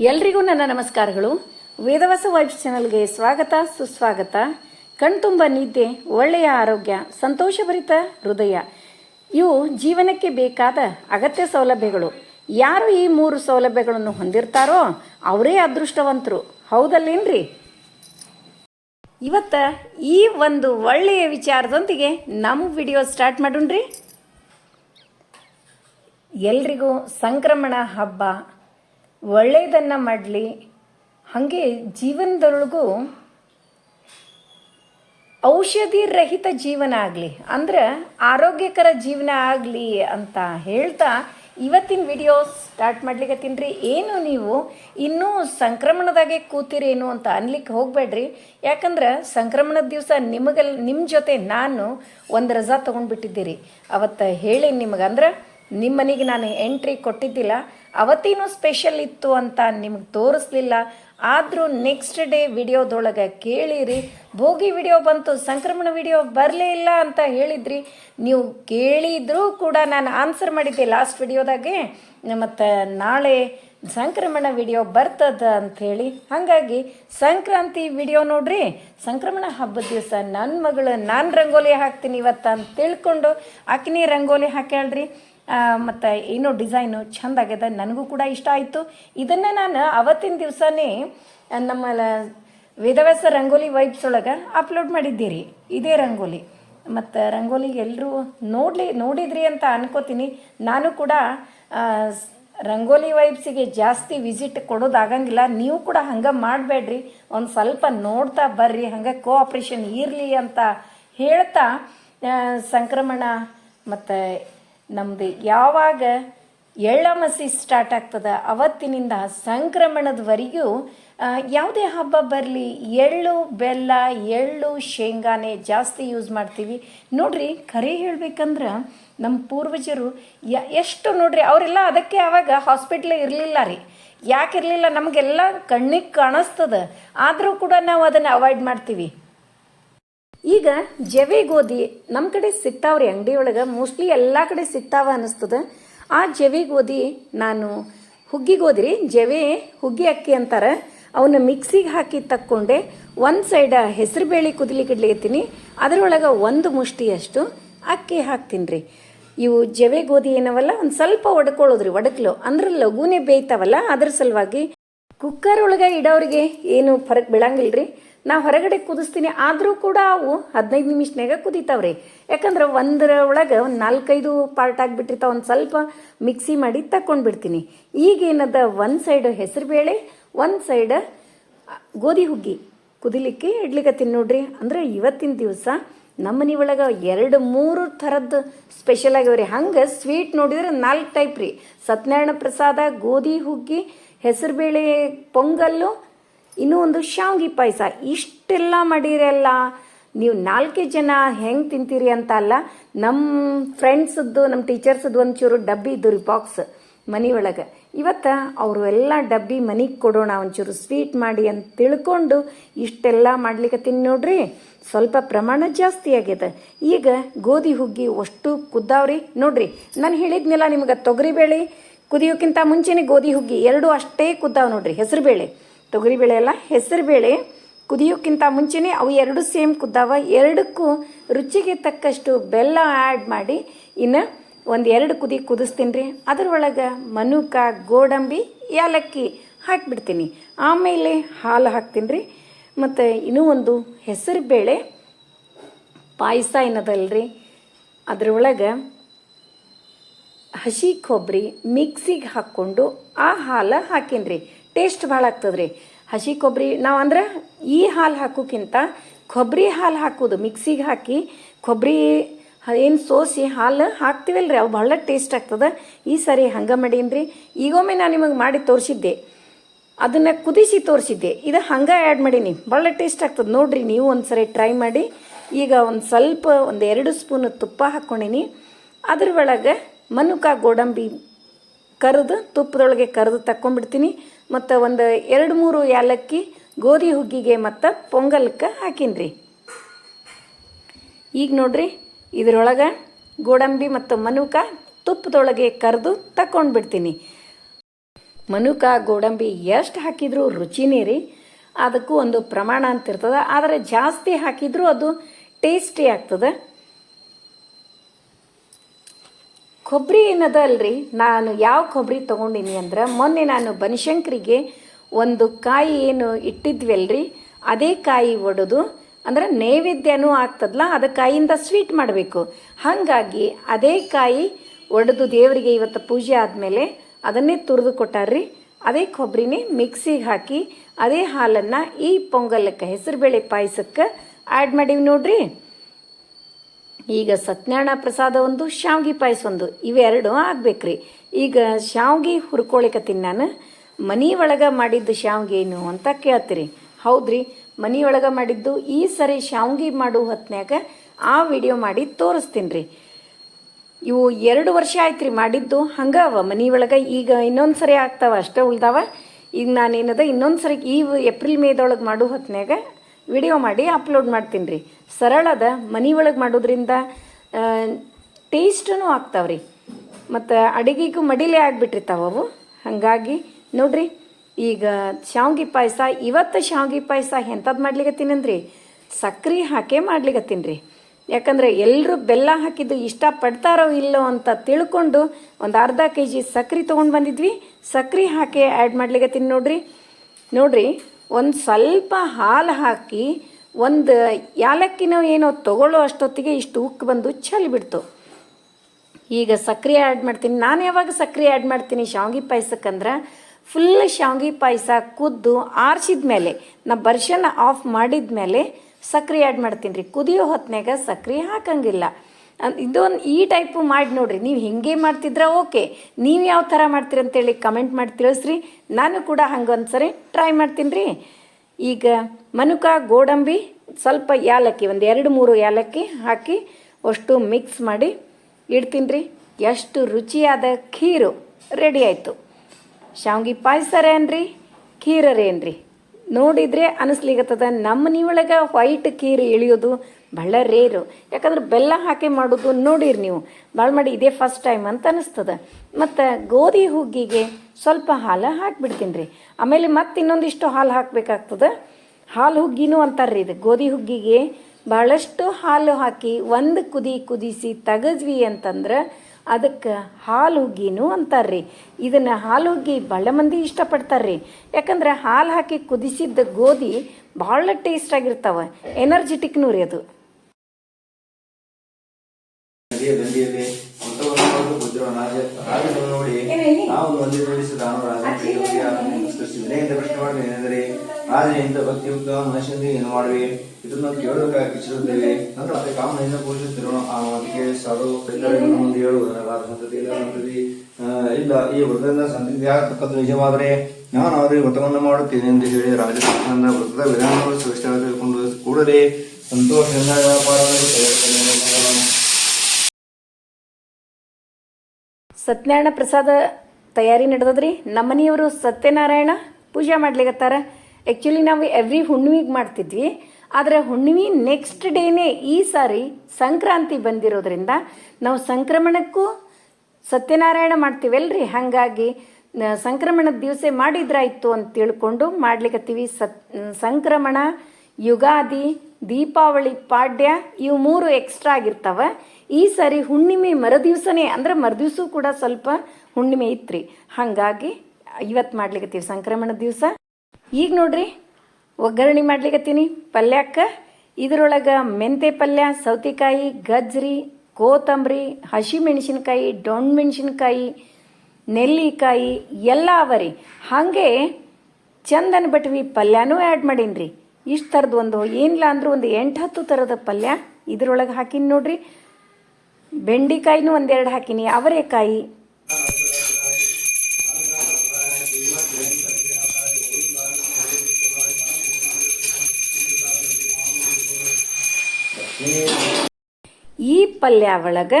ಎಲ್ರಿಗೂ ನನ್ನ ನಮಸ್ಕಾರಗಳು. ವೇದವಾಸ ವೈಬ್ಸ್ ಚಾನಲ್ಗೆ ಸ್ವಾಗತ, ಸುಸ್ವಾಗತ. ಕಣ್ತುಂಬ ನಿದ್ದೆ, ಒಳ್ಳೆಯ ಆರೋಗ್ಯ, ಸಂತೋಷಭರಿತ ಹೃದಯ. ಇವು ಜೀವನಕ್ಕೆ ಬೇಕಾದ ಅಗತ್ಯ ಸೌಲಭ್ಯಗಳು. ಯಾರು ಈ ಮೂರು ಸೌಲಭ್ಯಗಳನ್ನು ಹೊಂದಿರ್ತಾರೋ ಅವರೇ ಅದೃಷ್ಟವಂತರು. ಹೌದಲ್ಲೇನ್ರಿ? ಇವತ್ತ ಈ ಒಂದು ಒಳ್ಳೆಯ ವಿಚಾರದೊಂದಿಗೆ ನಮ್ಮ ವಿಡಿಯೋ ಸ್ಟಾರ್ಟ್ ಮಾಡೋಣ್ರಿ. ಎಲ್ರಿಗೂ ಸಂಕ್ರಮಣ ಹಬ್ಬ ಒಳ್ಳೆಯದನ್ನು ಮಾಡಲಿ. ಹಾಗೆ ಜೀವನದೊಳಗೂ ಔಷಧಿ ರಹಿತ ಜೀವನ ಆಗಲಿ, ಅಂದ್ರೆ ಆರೋಗ್ಯಕರ ಜೀವನ ಆಗಲಿ ಅಂತ ಹೇಳ್ತಾ ಇವತ್ತಿನ ವಿಡಿಯೋ ಸ್ಟಾರ್ಟ್ ಮಾಡ್ಲಿಕ್ಕೆ ಏನು ನೀವು ಇನ್ನೂ ಸಂಕ್ರಮಣದಾಗೆ ಕೂತಿರೇನು ಅಂತ ಅನ್ಲಿಕ್ಕೆ ಹೋಗಬೇಡ್ರಿ. ಯಾಕಂದ್ರೆ ಸಂಕ್ರಮಣದ ದಿವಸ ನಿಮಗೆ ನಿಮ್ಮ ಜೊತೆ ನಾನು ಒಂದು ರಜಾ ತೊಗೊಂಡ್ಬಿಟ್ಟಿದ್ದೀರಿ. ಅವತ್ತು ಹೇಳಿ ನಿಮಗೆ ಅಂದ್ರೆ ನಿಮ್ಮ ಮನೆಗೆ ನಾನು ಎಂಟ್ರಿ ಕೊಟ್ಟಿದ್ದಿಲ್ಲ. ಅವತ್ತೇನು ಸ್ಪೆಷಲ್ ಇತ್ತು ಅಂತ ನಿಮ್ಗೆ ತೋರಿಸ್ಲಿಲ್ಲ. ಆದರೂ ನೆಕ್ಸ್ಟ್ ಡೇ ವಿಡಿಯೋದೊಳಗೆ ಕೇಳಿರಿ. ಭೋಗಿ ವಿಡಿಯೋ ಬಂತು, ಸಂಕ್ರಮಣ ವಿಡಿಯೋ ಬರಲೇ ಇಲ್ಲ ಅಂತ ಹೇಳಿದ್ರಿ. ನೀವು ಕೇಳಿದರೂ ಕೂಡ ನಾನು ಆನ್ಸರ್ ಮಾಡಿದ್ದೆ ಲಾಸ್ಟ್ ವಿಡಿಯೋದಾಗೆ. ಮತ್ತು ನಾಳೆ ಸಂಕ್ರಮಣ ವಿಡಿಯೋ ಬರ್ತದ ಅಂಥೇಳಿ. ಹಾಗಾಗಿ ಸಂಕ್ರಾಂತಿ ವಿಡಿಯೋ ನೋಡ್ರಿ. ಸಂಕ್ರಮಣ ಹಬ್ಬದ ದಿವಸ ನನ್ನ ಮಗಳು ನಾನು ರಂಗೋಲಿ ಹಾಕ್ತೀನಿ ಇವತ್ತು ಅಂತ ತಿಳ್ಕೊಂಡು ಆಕಿನೇ ರಂಗೋಲಿ ಹಾಕ್ಯಾಳ್ರಿ. ಮತ್ತು ಏನೋ ಡಿಸೈನು ಚಂದ ಆಗ್ಯದ, ನನಗೂ ಕೂಡ ಇಷ್ಟ ಆಯಿತು. ಇದನ್ನೇ ನಾನು ಅವತ್ತಿನ ದಿವಸನೇ ನಮ್ಮ ವೇದವ್ಯಾಸ ರಂಗೋಲಿ ವೈಬ್ಸ್ ಒಳಗೆ ಅಪ್ಲೋಡ್ ಮಾಡಿದ್ದೀರಿ. ಇದೇ ರಂಗೋಲಿ. ಮತ್ತು ರಂಗೋಲಿ ಎಲ್ಲರೂ ನೋಡಲಿ, ನೋಡಿದ್ರಿ ಅಂತ ಅನ್ಕೋತೀನಿ. ನಾನು ಕೂಡ ರಂಗೋಲಿ ವೈಬ್ಸಿಗೆ ಜಾಸ್ತಿ ವಿಸಿಟ್ ಕೊಡೋದಾಗಂಗಿಲ್ಲ ನೀವು ಕೂಡ ಹಂಗೆ ಮಾಡಬೇಡ್ರಿ. ಒಂದು ಸ್ವಲ್ಪ ನೋಡ್ತಾ ಬರ್ರಿ. ಹಂಗೆ ಕೋಆಪ್ರೇಷನ್ ಇರಲಿ ಅಂತ ಹೇಳ್ತಾ ಸಂಕ್ರಮಣ, ಮತ್ತು ನಮ್ಮದು ಯಾವಾಗ ಎಳ್ಳಮಸಿ ಸ್ಟಾರ್ಟ್ ಆಗ್ತದ, ಅವತ್ತಿನಿಂದ ಸಂಕ್ರಮಣದವರೆಗೂ ಯಾವುದೇ ಹಬ್ಬ ಬರಲಿ, ಎಳ್ಳು, ಬೆಲ್ಲ, ಎಳ್ಳು, ಶೇಂಗಾನೆ ಜಾಸ್ತಿ ಯೂಸ್ ಮಾಡ್ತೀವಿ. ನೋಡ್ರಿ, ಖರೆ ಹೇಳ್ಬೇಕಂದ್ರೆ ನಮ್ಮ ಪೂರ್ವಜರು ಯ, ಎಷ್ಟು ನೋಡ್ರಿ, ಅವರೆಲ್ಲ ಅದಕ್ಕೆ ಆವಾಗ ಹಾಸ್ಪಿಟ್ಲ್ ಇರಲಿಲ್ಲ ರೀ. ಯಾಕಿರಲಿಲ್ಲ ನಮಗೆಲ್ಲ ಕಣ್ಣಿಗೆ ಕಾಣಿಸ್ತದ. ಆದರೂ ಕೂಡ ನಾವು ಅದನ್ನು ಅವಾಯ್ಡ್ ಮಾಡ್ತೀವಿ. ಈಗ ಜವೆ ಗೋಧಿ ನಮ್ಮ ಕಡೆ ಸಿಗ್ತಾವ್ರಿ ಅಂಗಡಿ ಒಳಗೆ ಮೋಸ್ಟ್ಲಿ ಎಲ್ಲ ಕಡೆ ಸಿಗ್ತಾವ ಅನ್ನಿಸ್ತದೆ. ಆ ಜವೆ ಗೋಧಿ ನಾನು ಹುಗ್ಗಿ ಗೋಧಿ ಜವೆ ಹುಗ್ಗಿ ಅಕ್ಕಿ ಅಂತಾರೆ. ಅವನ್ನ ಮಿಕ್ಸಿಗೆ ಹಾಕಿ ತಕ್ಕೊಂಡೆ. ಒಂದು ಸೈಡ ಹೆಸರುಬೇಳೆ ಬೇಳೆ ಇಡ್ಲಿಕತ್ತೀನಿ ಅದರೊಳಗೆ ಒಂದು ಮುಷ್ಟಿಯಷ್ಟು ಅಕ್ಕಿ ಹಾಕ್ತೀನಿ ರೀ ಇವು ಜವೆ ಗೋಧಿ ಏನವಲ್ಲ, ಒಂದು ಸ್ವಲ್ಪ ಒಡ್ಕೊಳ್ಳೋದ್ರಿ ಒಡಕ್ಲು. ಅಂದ್ರೆ ಲಘುನೇ ಬೇಯ್ತಾವಲ್ಲ, ಅದ್ರ ಸಲುವಾಗಿ ಕುಕ್ಕರ್ ಒಳಗೆ ಇಡೋರಿಗೆ ಏನು ಫರಕ್ ಬೀಳಂಗಿಲ್ಲ ರೀ ನಾ ಹೊರಗಡೆ ಕುದಿಸ್ತೀನಿ. ಆದರೂ ಕೂಡ ಅವು ಹದಿನೈದು ನಿಮಿಷನಾಗ ಕುದಿತಾವ್ರಿ. ಯಾಕಂದ್ರೆ ಒಂದರ ಒಳಗೆ ಒಂದು ನಾಲ್ಕೈದು ಪಾರ್ಟ್ ಆಗಿಬಿಟ್ಟಿರ್ತಾವ ಒಂದು ಸ್ವಲ್ಪ ಮಿಕ್ಸಿ ಮಾಡಿ ತಕ್ಕೊಂಡ್ಬಿಡ್ತೀನಿ. ಈಗೇನದ ಒಂದು ಸೈಡ್ ಹೆಸರುಬೇಳೆ, ಒಂದು ಸೈಡ್ ಗೋಧಿ ಹುಗ್ಗಿ. ಕುದಿಲಿಕ್ಕೆ ಇಡ್ಲಿಕತ್ತೀನಿ ನೋಡ್ರಿ. ಅಂದ್ರೆ ಇವತ್ತಿನ ದಿವಸ ನಮ್ಮ ಮನೆ ಒಳಗೆ ಎರಡು, ಮೂರು ಥರದ್ದು ಸ್ಪೆಷಲ್ ಆಗ್ಯಾವ್ರಿ. ಹಂಗೆ ಸ್ವೀಟ್ ನೋಡಿದ್ರೆ ನಾಲ್ಕು ಟೈಪ್ ರೀ. ಸತ್ಯನಾರಾಯಣ ಪ್ರಸಾದ, ಗೋಧಿ ಹುಗ್ಗಿ, ಹೆಸರುಬೇಳೆ, ಪೊಂಗಲ್ಲು ಇನ್ನೂ ಒಂದು ಶಾವ್ಗಿ ಪಾಯಸ. ಇಷ್ಟೆಲ್ಲ ಮಾಡಿರಲ್ಲ. ನೀವು ನಾಲ್ಕೇ ಜನ ಹೆಂಗೆ ತಿಂತೀರಿ ಅಂತ ಅಲ್ಲ ನಮ್ಮ ಫ್ರೆಂಡ್ಸದ್ದು ನಮ್ಮ ಟೀಚರ್ಸದ್ದು ಒಂಚೂರು ಡಬ್ಬಿ ಇದ್ದು ರೀ ಬಾಕ್ಸ್ ಮನೆ ಒಳಗೆ. ಇವತ್ತು ಅವರು ಎಲ್ಲ ಡಬ್ಬಿ ಮನೆಗೆ ಕೊಡೋಣ, ಒಂಚೂರು ಸ್ವೀಟ್ ಮಾಡಿ ಅಂತ ತಿಳ್ಕೊಂಡು ಇಷ್ಟೆಲ್ಲ ಮಾಡ್ಲಿಕ್ಕತ್ತೀನಿ ನೋಡ್ರಿ, ಸ್ವಲ್ಪ ಪ್ರಮಾಣ ಜಾಸ್ತಿ ಆಗ್ಯದ ಈಗ ಗೋಧಿ ಹುಗ್ಗಿ ಅಷ್ಟು ಕುದ್ದಾವ್ರಿ. ನೋಡ್ರಿ, ನಾನು ಹೇಳಿದ್ನಲ್ಲ ನಿಮ್ಗೆ ತೊಗರಿಬೇಳೆ, ಕುದಿಯೋಕ್ಕಿಂತ ಮುಂಚೆನೇ ಗೋಧಿ ಹುಗ್ಗಿ ಎರಡೂ ಅಷ್ಟೇ ಕುದ್ದಾವ್ ನೋಡ್ರಿ, ಹೆಸರುಬೇಳೆ. ತೊಗರಿಬೇಳೆ ಅಲ್ಲ ಹೆಸರುಬೇಳೆ. ಕುದಿಯೋಕ್ಕಿಂತ ಮುಂಚೆನೇ ಅವು ಎರಡು ಸೇಮ್ ಕುದ್ದಾವ. ಎರಡಕ್ಕೂ ರುಚಿಗೆ ತಕ್ಕಷ್ಟು ಬೆಲ್ಲ ಆ್ಯಡ್ ಮಾಡಿ ಇನ್ನು ಒಂದು ಎರಡು ಕುದಿ ಕುದಿಸ್ತೀನಿ ರೀ. ಅದರೊಳಗೆ ಮನುಕ, ಗೋಡಂಬಿ ಏಲಕ್ಕಿ ಹಾಕಿಬಿಡ್ತೀನಿ. ಆಮೇಲೆ ಹಾಲು ಹಾಕ್ತೀನಿ ರೀ. ಮತ್ತು ಇನ್ನೂ ಒಂದು ಹೆಸರು ಬೇಳೆ ಪಾಯಸ ಏನದಲ್ರಿ? ಅದರೊಳಗೆ ಹಸಿ ಕೊಬ್ಬರಿ ಮಿಕ್ಸಿಗೆ ಹಾಕ್ಕೊಂಡು ಆ ಹಾಲು ಹಾಕೀನಿ ರೀ ಟೇಸ್ಟ್ ಭಾಳ ಆಗ್ತದೆ ಹಸಿ ಕೊಬ್ಬರಿ ನಾವು ಅಂದ್ರೆ ಈ ಹಾಲು ಹಾಕೋಕ್ಕಿಂತ ಕೊಬ್ಬರಿ ಹಾಲು ಹಾಕೋದು, ಮಿಕ್ಸಿಗೆ ಹಾಕಿ ಕೊಬ್ಬರಿ ಏನು ಸೋಸಿ ಹಾಲು ಹಾಕ್ತೀವಲ್ಲ ರೀ ಅವು ಭಾಳ ಟೇಸ್ಟ್ ಆಗ್ತದೆ. ಈ ಸರಿ ಹಂಗೆ ಮಾಡೀನಿ ರೀ ಈಗೊಮ್ಮೆ ನಾನು ನಿಮಗೆ ಮಾಡಿ ತೋರಿಸಿದ್ದೆ. ಅದನ್ನು ಕುದಿಸಿ ತೋರಿಸಿದ್ದೆ. ಇದು ಹಂಗೆ ಆ್ಯಡ್ ಮಾಡೀನಿ. ಭಾಳ ಟೇಸ್ಟ್ ಆಗ್ತದೆ. ನೋಡಿರಿ ನೀವು ಒಂದು ಸರಿ ಟ್ರೈ ಮಾಡಿ. ಈಗ ಒಂದು ಸ್ವಲ್ಪ ಒಂದು ಎರಡು ಸ್ಪೂನ್ ತುಪ್ಪ ಹಾಕ್ಕೊಂಡೀನಿ ಅದ್ರ ಒಳಗೆ ಮನುಕ ಗೋಡಂಬಿ ಕರೆದು, ತುಪ್ಪದೊಳಗೆ ಕರೆದು ತಕ್ಕೊಂಡ್ಬಿಡ್ತೀನಿ. ಮತ್ತು ಒಂದು ಎರಡು ಮೂರು ಏಲಕ್ಕಿ ಗೋಧಿ ಹುಗ್ಗಿಗೆ ಮತ್ತು ಪೊಂಗಲ್ಕ್ಕೆ ಹಾಕೀನಿ ರೀ ಈಗ ನೋಡ್ರಿ, ಇದರೊಳಗೆ ಗೋಡಂಬಿ ಮತ್ತು ಮನುಕ ತುಪ್ಪದೊಳಗೆ ಕರೆದು ತಕ್ಕೊಂಡ್ಬಿಡ್ತೀನಿ. ಮನುಕ, ಗೋಡಂಬಿ ಎಷ್ಟು ಹಾಕಿದರೂ ರುಚಿನೇ ರೀ. ಅದಕ್ಕೂ ಒಂದು ಪ್ರಮಾಣ ಅಂತ ಇರ್ತದೆ ಆದರೆ ಜಾಸ್ತಿ ಹಾಕಿದರೂ ಅದು ಟೇಸ್ಟಿ ಆಗ್ತದೆ. ಕೊಬ್ಬರಿ ಏನದ ಅಲ್ರಿ ನಾನು ಯಾವ ಕೊಬ್ಬರಿ ತೊಗೊಂಡಿನಿ ಅಂದ್ರೆ ಮೊನ್ನೆ ನಾನು ಬನಶಂಕರಿಗೆ ಒಂದು ಕಾಯಿ ಏನು ಇಟ್ಟಿದ್ವಿ ಅಲ್ರಿ ಅದೇ ಕಾಯಿ ಒಡೆದು ಅಂದ್ರೆ ನೈವೇದ್ಯನೂ ಆಗ್ತದಲ್ಲ ಅದು ಕಾಯಿಯಿಂದ ಸ್ವೀಟ್ ಮಾಡಬೇಕು. ಹಾಗಾಗಿ ಅದೇ ಕಾಯಿ ಒಡೆದು ದೇವರಿಗೆ ಇವತ್ತು ಪೂಜೆ ಆದಮೇಲೆ ಅದನ್ನೇ ತುರಿದು ಕೊಟ್ಟಾರ್ರಿ. ಅದೇ ಕೊಬ್ಬರಿನೇ ಮಿಕ್ಸಿಗೆ ಹಾಕಿ ಅದೇ ಹಾಲನ್ನು ಈ ಪೊಂಗಲಕ್ಕೆ, ಹೆಸರುಬೇಳೆ ಪಾಯಸಕ್ಕೆ ಆ್ಯಡ್ ಮಾಡೀವಿ ನೋಡ್ರಿ. ಈಗ ಸತ್ಯನಾರಾಯಣ ಪ್ರಸಾದ ಒಂದು ಶಾವ್ಗಿ ಪಾಯಸ ಒಂದು ಇವೆರಡು ಆಗ್ಬೇಕ್ರಿ. ಈಗ ಶಾವ್ಗಿ ಹುರ್ಕೊಳಿಕತ್ತೀನಿ ನಾನು. ಮನೆ ಒಳಗೆ ಮಾಡಿದ್ದು ಶಾವ್ಗಿ ಏನು ಅಂತ ಕೇಳ್ತೀರಿ. ಹೌದ್ರಿ, ಮನೆ ಒಳಗೆ ಮಾಡಿದ್ದು ಈ ಸರಿ ಶಾವ್ಗಿ ಮಾಡೋ ಹೊತ್ನ್ಯಾಗ ಆ ವಿಡಿಯೋ ಮಾಡಿ ತೋರಿಸ್ತೀನಿ ರೀ ಇವು ಎರಡು ವರ್ಷ ಆಯ್ತು ರೀ ಮಾಡಿದ್ದು, ಹಂಗೆ ಅವ ಮನೆ ಒಳಗೆ. ಈಗ ಇನ್ನೊಂದು ಸರಿ ಆಗ್ತಾವ, ಅಷ್ಟೇ ಉಳ್ದಾವ. ಈಗ ನಾನೇನದ ಇನ್ನೊಂದು ಸರಿ ಈ ಏಪ್ರಿಲ್ ಮೇದೊಳಗೆ ಮಾಡೋ ಹೊತ್ನ್ಯಾಗ ವಿಡಿಯೋ ಮಾಡಿ ಅಪ್ಲೋಡ್ ಮಾಡ್ತೀನಿ ರೀ. ಸರಳದ ಮನೆ ಒಳಗೆ ಮಾಡೋದ್ರಿಂದ ಟೇಸ್ಟೂ ಆಗ್ತಾವ್ರಿ. ಮತ್ತು ಅಡುಗೆಗೂ ಮಡಿಲೇ ಆಗಿಬಿಟ್ಟಿರ್ತಾವ ಅವು. ಹಾಗಾಗಿ ನೋಡ್ರಿ, ಈಗ ಶಾವ್ಗಿ ಪಾಯಸ, ಇವತ್ತು ಶಾವ್ಗಿ ಪಾಯಸ ಎಂಥದ್ದು ಮಾಡ್ಲಿಕ್ಕತ್ತೀನಂದ್ರಿ ಸಕ್ರೆ ಹಾಕೇ ಮಾಡ್ಲಿಕ್ಕತ್ತೀನಿ ರೀ ಯಾಕಂದರೆ ಎಲ್ಲರೂ ಬೆಲ್ಲ ಹಾಕಿದ್ದು ಇಷ್ಟಪಡ್ತಾರೋ ಇಲ್ಲೋ ಅಂತ ತಿಳ್ಕೊಂಡು ಒಂದು ಅರ್ಧ ಕೆ ಜಿ ಸಕ್ರೆ ತೊಗೊಂಡು ಬಂದಿದ್ವಿ. ಸಕ್ರೆ ಹಾಕಿ ಆ್ಯಡ್ ಮಾಡ್ಲಿಕ್ಕತ್ತೀನಿ ನೋಡ್ರಿ. ನೋಡ್ರಿ ಒಂದು ಸ್ವಲ್ಪ ಹಾಲು ಹಾಕಿ ಒಂದು ಯಾಲಕ್ಕಿನೋ ಏನೋ ತೊಗೊಳ್ಳೋ ಅಷ್ಟೊತ್ತಿಗೆ ಇಷ್ಟು ಉಕ್ಕು ಬಂದು ಚಲಿ ಬಿಡ್ತು. ಈಗ ಸಕ್ರೆ ಆ್ಯಡ್ ಮಾಡ್ತೀನಿ. ನಾನು ಯಾವಾಗ ಸಕ್ರೆ ಆ್ಯಡ್ ಮಾಡ್ತೀನಿ ಶಾವ್ಗಿ ಪಾಯಸಕ್ಕಂದ್ರೆ? ಫುಲ್ ಶಾವ್ಗಿ ಪಾಯಸ ಕುದ್ದು ಆರಿಸಿದ ಮೇಲೆ, ನಾ ಬರ್ಷನ್ ಆಫ್ ಮಾಡಿದ ಮೇಲೆ ಸಕ್ರೆ ಆ್ಯಡ್ ಮಾಡ್ತೀನಿ ರೀ. ಕುದಿಯೋ ಹೊತ್ನ್ಯಾಗ ಸಕ್ರೆ ಹಾಕಂಗಿಲ್ಲ. ಇದೊಂದು ಈ ಟೈಪು ಮಾಡಿ ನೋಡ್ರಿ. ನೀವು ಹಿಂಗೆ ಮಾಡ್ತಿದ್ರ ಓಕೆ. ನೀವು ಯಾವ ಥರ ಮಾಡ್ತೀರ ಅಂತೇಳಿ ಕಮೆಂಟ್ ಮಾಡಿ ತಿಳಿಸ್ರಿ. ನಾನು ಕೂಡ ಹಂಗೆ ಒಂದ್ಸರಿ ಟ್ರೈ ಮಾಡ್ತೀನಿ ರೀ. ಈಗ ಮನುಕ ಗೋಡಂಬಿ ಸ್ವಲ್ಪ ಏಲಕ್ಕಿ ಒಂದು ಎರಡು, ಮೂರು ಏಲಕ್ಕಿ ಹಾಕಿ ಅಷ್ಟು ಮಿಕ್ಸ್ ಮಾಡಿ ಇಡ್ತೀನಿ ರೀ. ಎಷ್ಟು ರುಚಿಯಾದ ಖೀರು ರೆಡಿ ಆಯಿತು. ಶಾವ್ಗಿ ಪಾಯಸರೇನ್ರಿ? ಖೀರರೇನ್ರಿ? ನೋಡಿದ್ರೆ ಅನಿಸ್ಲಿಗತ್ತದ ನಮ್ಮ ನೀವೊಳಗೆ ವೈಟ್ ಕೀರಿ ಇಳಿಯೋದು ಭಾಳ ರೇರು ಯಾಕಂದ್ರೆ ಬೆಲ್ಲ ಹಾಕಿ ಮಾಡೋದು ನೋಡಿರಿ ನೀವು. ಭಾಳ ಮಾಡಿ ಇದೇ ಫಸ್ಟ್ ಟೈಮ್ ಅಂತ ಅನಿಸ್ತದ. ಮತ್ತು ಗೋಧಿ ಹುಗ್ಗಿಗೆ ಸ್ವಲ್ಪ ಹಾಲು ಹಾಕಿಬಿಡ್ತೀನಿ ರೀ ಆಮೇಲೆ ಮತ್ತೆ ಇನ್ನೊಂದಿಷ್ಟು ಹಾಲು ಹಾಕಬೇಕಾಗ್ತದೆ. ಹಾಲು ಹುಗ್ಗಿನೂ ಅಂತಾರ್ರಿ ಇದು. ಗೋಧಿ ಹುಗ್ಗಿಗೆ ಭಾಳಷ್ಟು ಹಾಲು ಹಾಕಿ ಒಂದು ಕುದಿ ಕುದಿಸಿ ತೆಗೆದ್ವಿ ಅಂತಂದ್ರೆ ಅದಕ್ಕೆ ಹಾಲು ಹುಗ್ಗಿನೂ ರೀ ಇದನ್ನು ಹಾಲು ಹುಗ್ಗಿ ಭಾಳ ಮಂದಿ ಇಷ್ಟಪಡ್ತಾರ್ರಿ. ಯಾಕಂದ್ರೆ ಹಾಲು ಹಾಕಿ ಕುದಿಸಿದ್ದ ಗೋಧಿ ಭಾಳ ಟೇಸ್ಟ್ ಆಗಿರ್ತಾವೆ. ಎನರ್ಜೆಟಿಕ್ನೂ ರೀ ಅದು. ನೋಡಿ ನಮಸ್ಕರಿಸಿ ವಿನಯದಿಂದ ಪ್ರಶ್ನೆ ಮಾಡಿದೆ ಏನೆಂದರೆ ರಾಜನ ಭಕ್ತಿಯುಕ್ತ ಮನುಷ್ಯನಿಗೆ ಏನು ಮಾಡುವೆ? ಇದನ್ನು ಕೇಳುವುದಕ್ಕಾಗಿ ಇಚ್ಛಿಸುತ್ತೇವೆ ನಂತರ ಮತ್ತೆ ಕಾಮನೆಯಿಂದ ಪೂಜಿಸುತ್ತಿರೋಣ ಆ ಮಾತಿಗೆ ಸಾಧು ಪರಿಕರಗಳನ್ನು ಮುಂದೆ ಹೇಳುವುದರ ರಾಜ ಸಂತತಿ ಇಲ್ಲ ಸಂತತಿ. ಇಲ್ಲ, ಈ ವೃತ್ತದಿಂದ ಸಂತತಿ ಆಗತಕ್ಕದ್ದು ನಿಜವಾದರೆ ನಾನು ಅವರಿಗೆ ವ್ರತವನ್ನು ಮಾಡುತ್ತೇನೆ ಎಂದು ಹೇಳಿ ರಾಜಸ್ಥಾನದ ವೃತ್ತದ ವಿಧಾನಗಳು ಸೃಷ್ಟಿಯಾಗಿಕೊಂಡು ತಿಳ್ಕೊಂಡು ಕೂಡಲೇ ಸಂತೋಷದಿಂದ ತೆಗೆದುಕೊಂಡು ಸತ್ಯನಾರಾಯಣ ಪ್ರಸಾದ ತಯಾರಿ ನಡೆದದ್ರಿ? ನಮ್ಮನೆಯವರು ಸತ್ಯನಾರಾಯಣ ಪೂಜೆ ಮಾಡ್ಲಿಕತ್ತಾರ. ಆ್ಯಕ್ಚುಲಿ ನಾವು ಎವ್ರಿ ಹುಣ್ಣಿಮೆಗೆ ಮಾಡ್ತಿದ್ವಿ. ಆದರೆ ಹುಣ್ಣಿಮೆ ನೆಕ್ಸ್ಟ್ ಡೇನೇ ಈ ಸಾರಿ ಸಂಕ್ರಾಂತಿ ಬಂದಿರೋದ್ರಿಂದ ನಾವು ಸಂಕ್ರಮಣಕ್ಕೂ ಸತ್ಯನಾರಾಯಣ ಮಾಡ್ತೀವಲ್ರಿ? ಹಾಗಾಗಿ ಸಂಕ್ರಮಣದ ದಿವಸ ಮಾಡಿದ್ರಾಯ್ತು ಅಂತ ತಿಳ್ಕೊಂಡು ಮಾಡ್ಲಿಕ್ಕತ್ತೀವಿ ಸತ್, ಸಂಕ್ರಮಣ, ಯುಗಾದಿ, ದೀಪಾವಳಿ, ಪಾಡ್ಯ, ಇವು ಮೂರು ಎಕ್ಸ್ಟ್ರಾ ಆಗಿರ್ತಾವ. ಈ ಸಾರಿ ಹುಣ್ಣಿಮೆ ಮರದಿವಸನೇ, ಅಂದ್ರೆ ಮರುದಿವ್ಸೂ ಕೂಡ ಸ್ವಲ್ಪ ಹುಣ್ಣಿಮೆ ಇತ್ರಿ. ಹಾಗಾಗಿ ಇವತ್ತು ಮಾಡ್ಲಿಕತ್ತೀವಿ ಸಂಕ್ರಮಣದ ದಿವಸ. ಈಗ ನೋಡ್ರಿ, ಒಗ್ಗರಣೆ ಮಾಡ್ಲಿಕತ್ತೀನಿ. ಪಲ್ಯಕ್ಕ, ಇದರೊಳಗೆ ಮೆಂತೆ ಪಲ್ಯ, ಸೌತೆಕಾಯಿ, ಗಜ್ರಿ, ಕೋತಂಬರಿ, ಹಸಿಮೆಣಸಿನ್ಕಾಯಿ ಡೊಣ್ ಮೆಣಸಿನ್ಕಾಯಿ ನೆಲ್ಲಿಕಾಯಿ, ಎಲ್ಲ ಅವರಿ. ಹಾಗೆ ಚಂದನ ಬಟ್ವಿ ಪಲ್ಯನೂ ಆ್ಯಡ್ ಮಾಡೀನಿ ರೀ ಇಷ್ಟು ಥರದ ಒಂದು ಏನಿಲ್ಲ ಅಂದ್ರೂ ಒಂದು ಎಂಟು ಹತ್ತು ಥರದ ಪಲ್ಯ ಇದರೊಳಗೆ ಹಾಕೀನಿ ನೋಡ್ರಿ. ಬೆಂಡಿಕಾಯಿನೂ ಒಂದೆರಡು ಹಾಕಿನಿ. ಅವರೆಕಾಯಿ ಈ ಪಲ್ಯ ಒಳಗೆ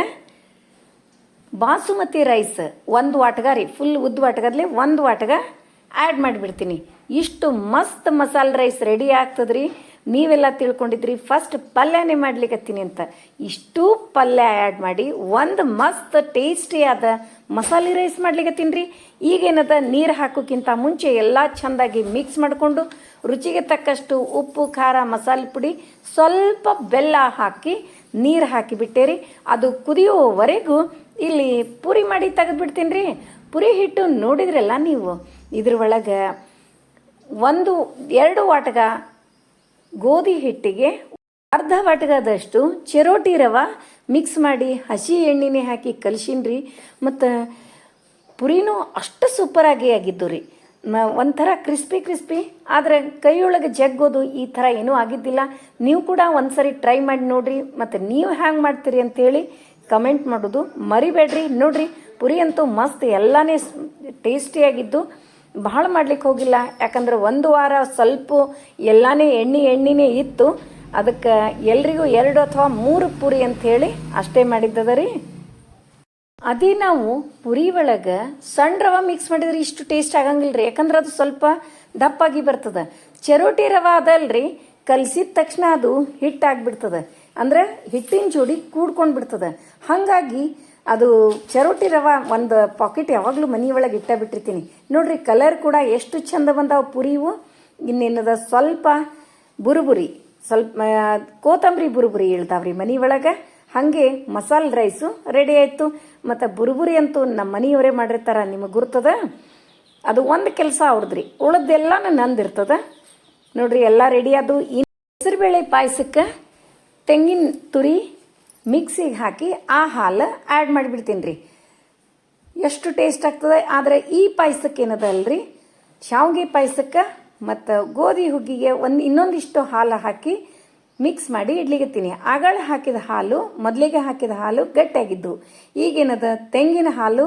ಬಾಸುಮತಿ ರೈಸ್ ಒಂದು ವಾಟ್ಗ ರೀ ಫುಲ್ ಉದ್ದ ವಾಟ್ಗದ್ಲೆ ಒಂದು ವಾಟ್ಗ ಆ್ಯಡ್ ಮಾಡಿಬಿಡ್ತೀನಿ. ಇಷ್ಟು ಮಸ್ತ್ ಮಸಾಲೆ ರೈಸ್ ರೆಡಿ ಆಗ್ತದ್ರಿ. ನೀವೆಲ್ಲ ತಿಳ್ಕೊಂಡಿದ್ರಿ ಫಸ್ಟ್ ಪಲ್ಯನೇ ಮಾಡ್ಲಿಕ್ಕತ್ತೀನಿ ಅಂತ. ಇಷ್ಟು ಪಲ್ಯ ಆ್ಯಡ್ ಮಾಡಿ, ಒಂದು ಮಸ್ತ್ ಟೇಸ್ಟಿಯಾದ ಮಸಾಲೆ ರೈಸ್ ಮಾಡ್ಲಿಕ್ಕತ್ತೀನಿ ರೀ ಈಗೇನದ ನೀರು ಹಾಕೋಕ್ಕಿಂತ ಮುಂಚೆ ಎಲ್ಲ ಚೆಂದಾಗಿ ಮಿಕ್ಸ್ ಮಾಡಿಕೊಂಡು, ರುಚಿಗೆ ತಕ್ಕಷ್ಟು ಉಪ್ಪು, ಖಾರ, ಮಸಾಲೆ ಪುಡಿ, ಸ್ವಲ್ಪ ಬೆಲ್ಲ ಹಾಕಿ, ನೀರು ಹಾಕಿಬಿಟ್ಟೇರಿ. ಅದು ಕುದಿಯುವವರೆಗೂ ಇಲ್ಲಿ ಪುರಿ ಮಾಡಿ ತೆಗೆದ್ಬಿಡ್ತೀನಿ ರೀ ಪುರಿ ಹಿಟ್ಟು ನೋಡಿದ್ರಲ್ಲ ನೀವು? ಇದ್ರ ಒಳಗೆ ಒಂದು, ಎರಡು ವಾಟಗ ಗೋಧಿ ಹಿಟ್ಟಿಗೆ ಅರ್ಧ ವಾಟಗದಷ್ಟು ಚಿರೋಟಿ ರವ ಮಿಕ್ಸ್ ಮಾಡಿ ಹಸಿ ಎಣ್ಣೆನೇ ಹಾಕಿ ಕಲಸಿನ್ರಿ ಮತ್ತು ಪುರಿನೂ ಅಷ್ಟು ಸೂಪರಾಗಿ ಆಗಿದ್ದು ರೀ. ಮ, ಒಂಥರ ಕ್ರಿಸ್ಪಿ ಕ್ರಿಸ್ಪಿ ಆದರೆ ಕೈಯೊಳಗೆ ಜಗ್ಗೋದು ಈ ಥರ ಏನೂ ಆಗಿದ್ದಿಲ್ಲ. ನೀವು ಕೂಡ ಒಂದ್ಸರಿ ಟ್ರೈ ಮಾಡಿ ನೋಡ್ರಿ. ಮತ್ತು ನೀವು ಹ್ಯಾಂಗೆ ಮಾಡ್ತೀರಿ ಅಂತೇಳಿ ಕಮೆಂಟ್ ಮಾಡೋದು ಮರಿಬೇಡ್ರಿ. ನೋಡ್ರಿ, ಪುರಿ ಅಂತೂ ಮಸ್ತ್, ಎಲ್ಲಾನೇ ಟೇಸ್ಟಿಯಾಗಿದ್ದು ಭಾಳ ಮಾಡ್ಲಿಕ್ಕೆ ಹೋಗಿಲ್ಲ. ಯಾಕಂದ್ರೆ ಒಂದು ವಾರ ಸ್ವಲ್ಪ ಎಲ್ಲಾನೇ ಎಣ್ಣೆ ಎಣ್ಣೆನೇ ಇತ್ತು. ಅದಕ್ಕೆ ಎಲ್ರಿಗೂ ಎರಡು ಅಥವಾ ಮೂರು ಪುರಿ ಅಂತ ಹೇಳಿ ಅಷ್ಟೇ ಮಾಡಿದ್ದದ ರೀ. ಅದೇ ನಾವು ಪುರಿ ಒಳಗೆ ಸಣ್ಣ ರವೆ ಮಿಕ್ಸ್ ಮಾಡಿದ್ರೆ ಇಷ್ಟು ಟೇಸ್ಟ್ ಆಗಂಗಿಲ್ಲ ರೀ. ಯಾಕಂದ್ರೆ ಅದು ಸ್ವಲ್ಪ ದಪ್ಪಾಗಿ ಬರ್ತದೆ. ಚರೋಟಿ ರವೆ ಅದಲ್ರಿ, ಕಲಸಿದ ತಕ್ಷಣ ಅದು ಹಿಟ್ಟಾಗ್ಬಿಡ್ತದೆ ಅಂದ್ರೆ ಹಿಟ್ಟಿನ ಜೋಡಿ ಕೂಡ್ಕೊಂಡು ಬಿಡ್ತದೆ. ಹಾಗಾಗಿ ಅದು ಚರೋಟಿ ರವೆ ಒಂದು ಪಾಕೆಟ್ ಯಾವಾಗಲೂ ಮನೆ ಒಳಗೆ ಇಟ್ಟ ಬಿಟ್ಟಿರ್ತೀನಿ. ನೋಡ್ರಿ ಕಲರ್ ಕೂಡ ಎಷ್ಟು ಚಂದ ಬಂದಾವ ಪುರಿವು ಇನ್ನೇನದ ಸ್ವಲ್ಪ ಬುರುಬುರಿ, ಸ್ವಲ್ಪ ಕೋತಂಬರಿ ಬುರುಬುರಿ ಹೇಳ್ತಾವ್ರಿ ಮನೆ ಒಳಗೆ. ಹಾಗೆ ಮಸಾಲೆ ರೈಸು ರೆಡಿ ಆಯಿತು. ಮತ್ತು ಬುರುಬುರಿ ಅಂತೂ ನಮ್ಮ ಮನೆಯವರೇ ಮಾಡಿರ್ತಾರ, ನಿಮಗೆ ಗುರ್ತದ? ಅದು ಒಂದು ಕೆಲಸ ಅವ್ರದ್ರಿ. ಉಳ್ದೆಲ್ಲನೂ ನಂದಿರ್ತದ. ನೋಡ್ರಿ ಎಲ್ಲ ರೆಡಿ ಅದು ಇನ್ನು ಹೆಸರುಬೇಳೆ ಪಾಯಸಕ್ಕೆ ತೆಂಗಿನ ತುರಿ ಮಿಕ್ಸಿಗೆ ಹಾಕಿ ಆ ಹಾಲು ಆ್ಯಡ್ ಮಾಡಿಬಿಡ್ತೀನಿ ರೀ ಎಷ್ಟು ಟೇಸ್ಟ್ ಆಗ್ತದೆ, ಆದರೆ ಈ ಪಾಯಸಕ್ಕೆ ಏನದ ಅಲ್ರಿ ಶಾವಿಗೆ ಪಾಯಸಕ್ಕೆ ಮತ್ತು ಗೋಧಿ ಹುಗ್ಗಿಗೆ ಒಂದು ಇನ್ನೊಂದಿಷ್ಟು ಹಾಲು ಹಾಕಿ ಮಿಕ್ಸ್ ಮಾಡಿ ಇಡ್ಲಿಗತ್ತೀನಿ ಆಗಳ ಹಾಕಿದ ಹಾಲು, ಮೊದಲಿಗೆ ಹಾಕಿದ ಹಾಲು ಗಟ್ಟಿಯಾಗಿದ್ದು. ಈಗೇನದ? ತೆಂಗಿನ ಹಾಲು,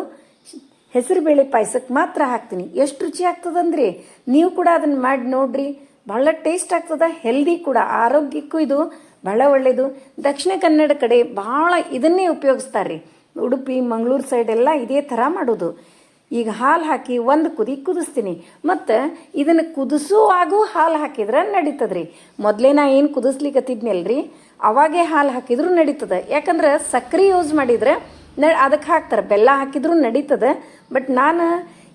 ಹೆಸರುಬೇಳೆ ಪಾಯಸಕ್ಕೆ ಮಾತ್ರ ಹಾಕ್ತೀನಿ. ಎಷ್ಟು ರುಚಿ ಆಗ್ತದಂದ್ರಿ? ನೀವು ಕೂಡ ಅದನ್ನು ಮಾಡಿ ನೋಡ್ರಿ. ಬಹಳ ಟೇಸ್ಟ್ ಆಗ್ತದ ಹೆಲ್ದಿ ಕೂಡ, ಆರೋಗ್ಯಕ್ಕೂ ಇದು ಬಹಳ ಒಳ್ಳೆಯದು ದಕ್ಷಿಣ ಕನ್ನಡ ಕಡೆ ಭಾಳ ಇದನ್ನೇ ಉಪಯೋಗಿಸ್ತಾರೆ ಉಡುಪಿ, ಮಂಗಳೂರು ಸೈಡ್ ಎಲ್ಲ ಇದೇ ಥರ ಮಾಡೋದು. ಈಗ ಹಾಲು ಹಾಕಿ ಒಂದು ಕುದಿ ಕುದಿಸ್ತೀನಿ. ಮತ್ತು ಇದನ್ನು ಕುದಿಸುವಾಗೂ ಹಾಲು ಹಾಕಿದ್ರೆ ನಡೀತದ್ರಿ. ಮೊದಲೇ ನಾ ಏನು ಕುದಿಸ್ಲಿಕ್ಕತ್ತಿದ್ನಲ್ರಿ ಅವಾಗೇ ಹಾಲು ಹಾಕಿದ್ರೂ ನಡೀತದೆ. ಯಾಕಂದ್ರೆ ಸಕ್ಕರೆ ಯೂಸ್ ಮಾಡಿದ್ರೆ ನ ಅದಕ್ಕೆ ಹಾಕ್ತಾರೆ. ಬೆಲ್ಲ ಹಾಕಿದ್ರೂ ನಡೀತದೆ. ಬಟ್ ನಾನು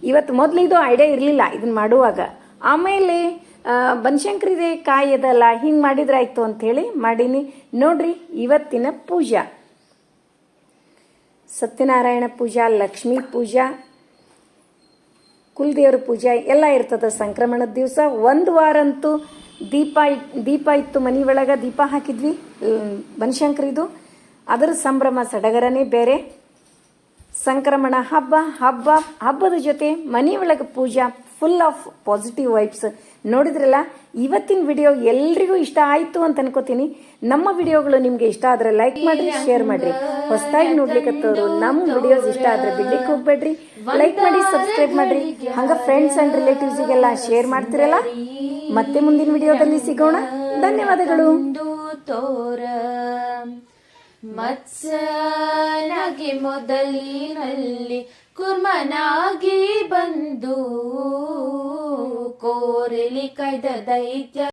ಇವತ್ತು ಮೊದಲು ಇದು ಐಡಿಯಾ ಇರಲಿಲ್ಲ ಇದನ್ನು ಮಾಡುವಾಗ. ಆಮೇಲೆ ಬನಶಂಕರಿದೆ ಕಾಯಿ ಅದಲ್ಲ ಹಿಂಗೆ ಮಾಡಿದ್ರೆ ಆಯಿತು ಅಂಥೇಳಿ ಮಾಡೀನಿ. ನೋಡ್ರಿ, ಇವತ್ತಿನ ಪೂಜಾ. ಸತ್ಯನಾರಾಯಣ ಪೂಜಾ, ಲಕ್ಷ್ಮೀ ಪೂಜಾ, ಕುಲದೇವ್ರ ಪೂಜೆ, ಎಲ್ಲ ಇರ್ತದೆ ಸಂಕ್ರಮಣದ ದಿವಸ. ಒಂದು ವಾರ ಅಂತೂ ದೀಪ ದೀಪ ಇತ್ತು ಮನೆ ಒಳಗೆ, ದೀಪ ಹಾಕಿದ್ವಿ ಬನಶಂಕರಿದು. ಅದರ ಸಂಭ್ರಮ ಸಡಗರನೇ ಬೇರೆ. ಸಂಕ್ರಮಣ ಹಬ್ಬ ಹಬ್ಬ, ಹಬ್ಬದ ಜೊತೆ ಮನೆ ಒಳಗೆ ಪೂಜಾ. ಫುಲ್ ಆಫ್ ಪಾಸಿಟಿವ್ ವೈಬ್ಸ್ ನೋಡಿದ್ರಲ್ಲ ಇವತ್ತಿನ ವಿಡಿಯೋ ಎಲ್ರಿಗೂ ಇಷ್ಟ ಆಯಿತು ಅಂತ ಅನ್ಕೋತೀನಿ. ನಮ್ಮ ವಿಡಿಯೋಗಳು ನಿಮಗೆ ಇಷ್ಟ ಆದ್ರೆ ಲೈಕ್ ಮಾಡ್ರಿ ಶೇರ್ ಮಾಡ್ರಿ. ಹೊಸದಾಗಿ ನೋಡ್ಲಿಕ್ಕತ್ತವ್ರು ನಮ್ಮ ವಿಡಿಯೋಸ್ ಇಷ್ಟ ಆದ್ರೆ ಬಿಡ್ಲಿಕ್ಕೆ ಹೋಗ್ಬೇಡ್ರಿ. ಲೈಕ್ ಮಾಡಿ ಸಬ್ಸ್ಕ್ರೈಬ್ ಮಾಡ್ರಿ. ಹಂಗ ಫ್ರೆಂಡ್ಸ್ ಅಂಡ್ ರಿಲೇಟಿವ್ಸಿಗೆಲ್ಲ ಶೇರ್ ಮಾಡ್ತಿರಲ್ಲ ಮತ್ತೆ ಮುಂದಿನ ವಿಡಿಯೋದಲ್ಲಿ ಸಿಗೋಣ. ಧನ್ಯವಾದಗಳು. ಮೊದಲಿನಲ್ಲಿ ಕುರ್ಮನಾಗಿ ಬಂದು ಕೋರಲಿ ಕೈದ ದೈತ್ಯ